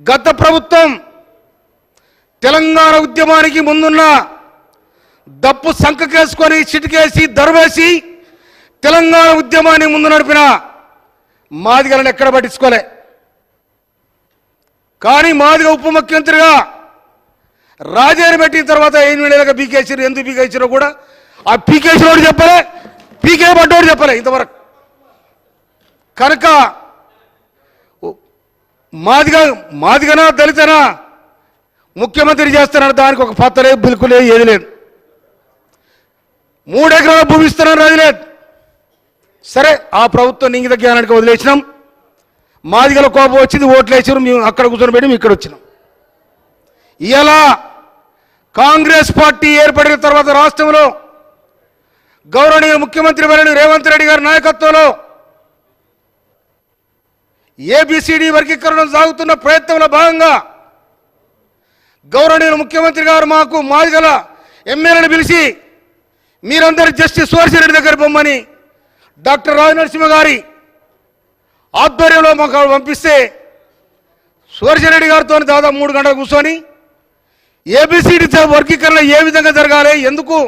గత ప్రభుత్వం తెలంగాణ ఉద్యమానికి ముందున్న దప్పు సంకకేసుకొని చిటికేసి దరువేసి తెలంగాణ ఉద్యమాన్ని ముందు నడిపిన మాదిగలను ఎక్కడ పట్టించుకోలే. కానీ మాదిగ ఉప ముఖ్యమంత్రిగా రాజాని పెట్టిన తర్వాత ఏం నెలలుగా పీకేసారు ఎందుకు పీకేసారో కూడా ఆ పీకేసినోడు చెప్పలే పీకే పడ్డోడు చెప్పలే ఇంతవరకు. కనుక మాదిగా మాదిగనా దళితనా? ముఖ్యమంత్రి చేస్తున్నారు దానికి ఒక పత్ర లేదు బిల్కు లేదు ఏది లేదు. మూడెకరాల భూమి ఇస్తున్నారు అది లేదు. సరే ఆ ప్రభుత్వం నింగిత జ్ఞానానికి వదిలేసినాం. మాదిగల కోపం వచ్చింది ఓట్లు వేసారు మేము అక్కడ కూర్చొని పెట్టి మేము ఇక్కడ వచ్చినాం. ఇలా కాంగ్రెస్ పార్టీ ఏర్పడిన తర్వాత రాష్ట్రంలో గౌరవనీయ ముఖ్యమంత్రి రేవంత్ రెడ్డి గారి నాయకత్వంలో ఏబిసిడి వర్గీకరణ సాగుతున్న ప్రయత్నంలో భాగంగా గౌరవనీయుల ముఖ్యమంత్రి గారు మాకు మాదిగల ఎమ్మెల్యేని పిలిచి మీరందరూ జస్టిస్ సువర్సిరెడ్డి దగ్గర పొమ్మని డాక్టర్ రాజనరసింహ గారి ఆధ్వర్యంలో మాకు పంపిస్తే సువర్సిరెడ్డి గారితో దాదాపు మూడు గంటలు కూర్చొని ఏబిసిడి వర్గీకరణ ఏ విధంగా జరగాలి ఎందుకు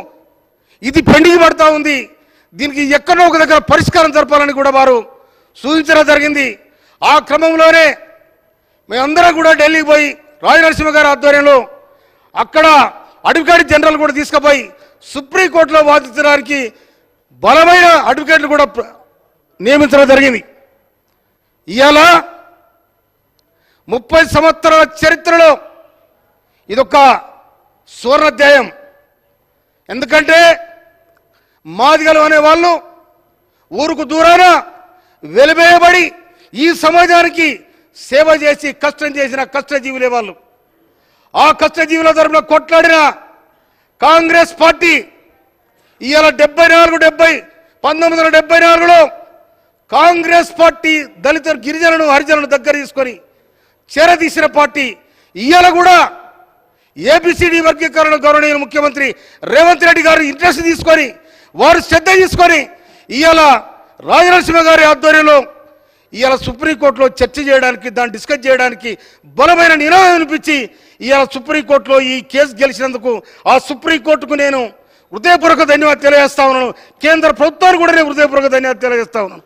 ఇది పెండింగ్ పడతా ఉంది దీనికి ఎక్కడో ఒక దగ్గర పరిష్కారం జరపాలని కూడా వారు సూచించడం జరిగింది. ఆ క్రమంలోనే మేమందరం కూడా ఢిల్లీకి పోయి రాజనరసింహ గారి ఆధ్వర్యంలో అక్కడ అడ్వకేట్ జనరల్ కూడా తీసుకుపోయి సుప్రీంకోర్టులో వాదించడానికి బలమైన అడ్వకేట్లు కూడా నియమించడం జరిగింది. ఇవాళ ముప్పై సంవత్సరాల చరిత్రలో ఇదొక సువర్ణాధ్యాయం. ఎందుకంటే మాదిగలు అనే వాళ్ళు ఊరుకు దూరాన వెలివేయబడి ఈ సమాజానికి సేవ చేసి కష్టం చేసిన కష్టజీవులే వాళ్ళు. ఆ కష్టజీవుల తరపున కొట్లాడిన కాంగ్రెస్ పార్టీ ఇవాళ డెబ్బై నాలుగు డెబ్బై పంతొమ్మిది వందల డెబ్బై నాలుగులో కాంగ్రెస్ పార్టీ దళిత గిరిజనులను హరిజనులను దగ్గర తీసుకొని చేరదీసిన పార్టీ. ఇవాళ కూడా ఏబిసిడి వర్గీకరణ గౌరవనీయులు ముఖ్యమంత్రి రేవంత్ రెడ్డి గారు ఇంట్రెస్ట్ తీసుకొని వారు శ్రద్ధ తీసుకొని ఇవాళ రాజనరసింహ గారి ఆధ్వర్యంలో ఇవాళ సుప్రీంకోర్టులో చర్చ చేయడానికి దాన్ని డిస్కస్ చేయడానికి బలమైన నినాదం అనిపించి ఇవాళ సుప్రీంకోర్టులో ఈ కేసు గెలిచినందుకు ఆ సుప్రీంకోర్టుకు నేను హృదయపూర్వక ధన్యవాదాలు తెలియజేస్తా ఉన్నాను. కేంద్ర ప్రభుత్వానికి కూడా నేను హృదయపూర్వక ధన్యవాదాలు తెలియజేస్తా ఉన్నాను.